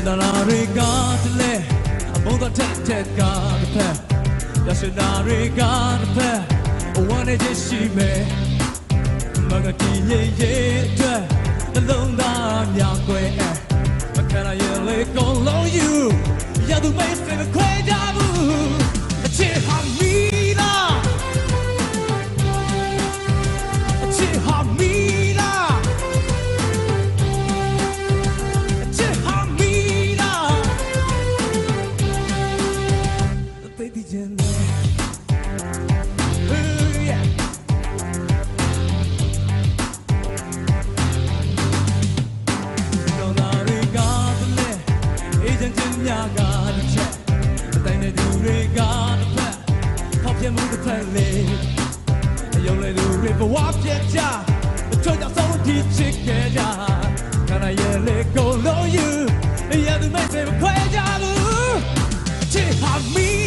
ကျင်နာတွေကတလဲအမုန်းတော့ထက်ထက်ကတစ်ဖက်ရရှိနာတွေကတစ်ဖက်ဝမ်းနေချင်ရှိမယ်မကတိရဲ့ရဲ့အတွက်နှလုံးသားများကွယ်မခံရရဲ့လေကုန်လုံးယူရသူမိတ်ဆွေမခွဲ မြကတစ်ချက်တိုင်းတဲ့သူတွေကတစ်ဖက်ဖောက်ပြမှုတစ်ဖက်လေရုံလေသူတွေဘဝပြက်ကြအထွတ်ကြဆုံးဒီချစ်ခဲ့ကြခန္ဓာရဲ့လေကိုလို့ you ရတဲ့မဲ့ပဲခွဲကြဘူးချစ်ဟာမီ